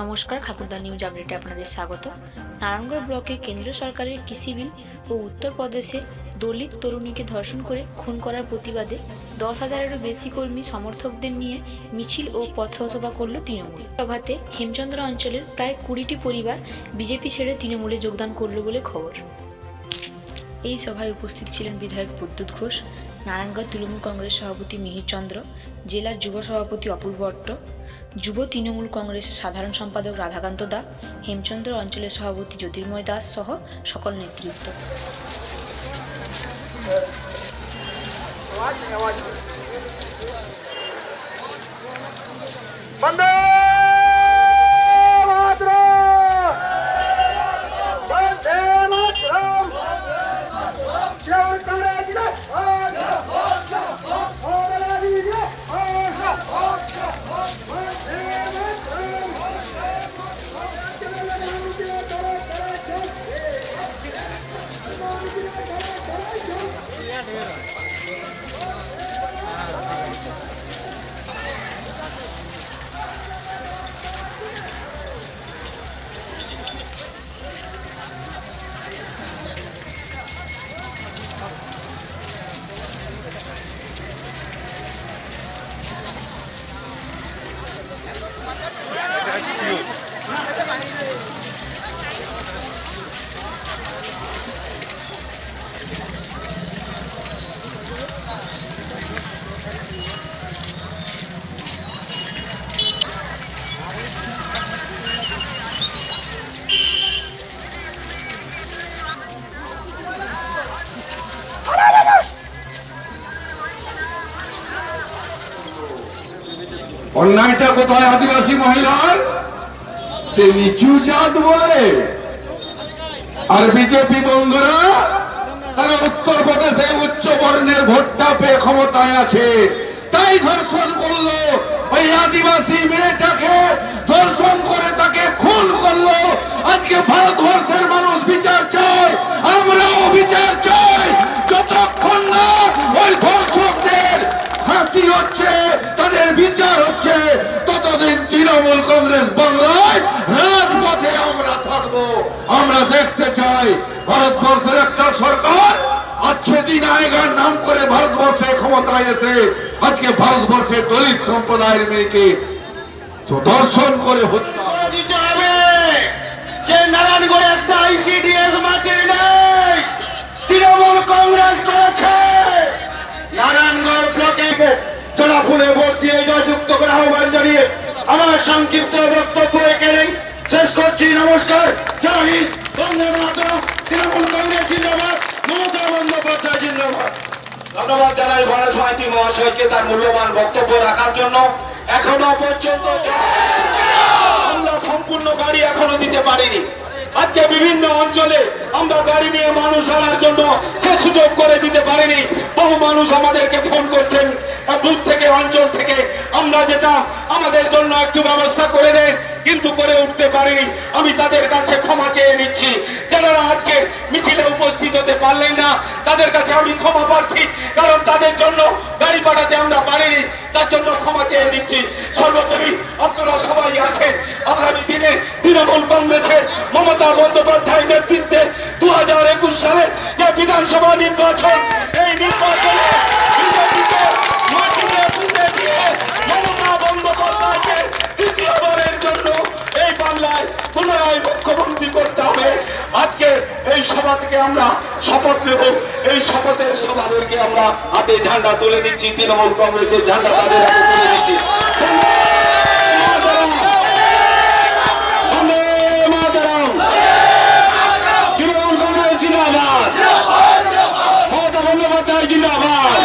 নমস্কার, ঠাকুরদা নিউজ আপডেটে আপনাদের স্বাগত। নারায়ণগড় ব্লকে কেন্দ্র সরকারের কৃষি বিল ও উত্তরপ্রদেশে দলিত তরুণীকে ধর্ষণ করে খুন করার প্রতিবাদে দশ হাজারেরও বেশি কর্মী সমর্থকদের নিয়ে মিছিল ও পথসভা করল তৃণমূল। সভাতে হেমচন্দ্র অঞ্চলের প্রায় কুড়িটি পরিবার বিজেপি ছেড়ে তৃণমূলে যোগদান করল বলে খবর। এই সভায় উপস্থিত ছিলেন বিধায়ক প্রদ্যুৎ ঘোষ, নারায়ণগড় তৃণমূল কংগ্রেস সভাপতি মিহির চন্দ্র জেলার যুব সভাপতি অপূর্ব ভট্ট, যুব তৃণমূল কংগ্রেসের সাধারণ সম্পাদক রাধাকান্ত দা, হেমচন্দ্র অঞ্চলের সভাপতি জ্যোতির্ময় দাস সহ সকল নেতৃত্ব। Yeah. অন্যায়টা কোথায় আদিবাসী মহিলার? সে নিচু জাত বলে। আর বিজেপি বন্ধুরা, তারা উত্তরপ্রদেশে উচ্চ বর্ণের ভোটটা পেয়ে ক্ষমতায় আছে। তাই ধর্ষণ করল ওই আদিবাসী মেয়েটাকে, ধর্ষণ করে তাকে খুন করল। আজকে ভারতবর্ষের মানুষ তৃণমূল কংগ্রেস বাংলায় রাজপথে আমরা থাকব। আমরা দেখতে চাই ভারতবর্ষের একটা সরকার আচ্ছে দিন আয়গার নাম করে ভারতবর্ষে ক্ষমতায় এসে আজকে ভারতবর্ষের দলিত সম্প্রদায়ের মেয়েকে দর্শন করে হত্যা। নারায়ণগড়ে একটা আইসিডিএস মাটির নেই, তৃণমূল কংগ্রেস করেছে। নারায়ণগড় ব্লকে তোরা ফুলে ভোট দিয়ে জয়যুক্ত করে আহ্বান জানিয়ে আমার সংক্ষিপ্ত বক্তব্য এখানেই শেষ করছি। নমস্কার। জয় হিন্দ। বন্দে মাতরম। তৃণমূল কংগ্রেস জিন্দাবাদ। মমতা বন্দ্যোপাধ্যায় জিন্দাবাদ। ধন্যবাদ জানাই গণেশ মাইতি মহাশয়কে তার মূল্যবান বক্তব্য রাখার জন্য। এখনও পর্যন্ত আমরা সম্পূর্ণ গাড়ি এখনও দিতে পারিনি। আজকে বিভিন্ন অঞ্চলে আমরা গাড়ি নিয়ে মানুষ আনার জন্য সে সুযোগ করে দিতে পারিনি। বহু মানুষ আমাদেরকে ফোন করছেন। দূর থেকে, অঞ্চল থেকে আমরা যেটা আমাদের জন্য একটু ব্যবস্থা করে দেন, কিন্তু করে উঠতে পারিনি। আমি তাদের কাছে ক্ষমা চেয়ে নিচ্ছি। যারা আজকে মিছিলে উপস্থিত হতে পারলেন না, তাদের কাছে আমি ক্ষমা প্রার্থী, কারণ তাদের জন্য গাড়ি পাঠাতে আমরা পারিনি। তার জন্য ক্ষমা চেয়ে নিচ্ছি। সর্বোপরি আপনারা সবাই আছেন। মমতা বন্দ্যোপাধ্যায় নেতৃত্বে দু হাজার একুশ সালে যে বিধানসভা নির্বাচন, এই নির্বাচনে এই শপথের সভাদেরকে আমরা হাতে ঝান্ডা তুলে দিচ্ছি, তৃণমূল কংগ্রেসের ঝান্ডা তাদের vontade de inovar.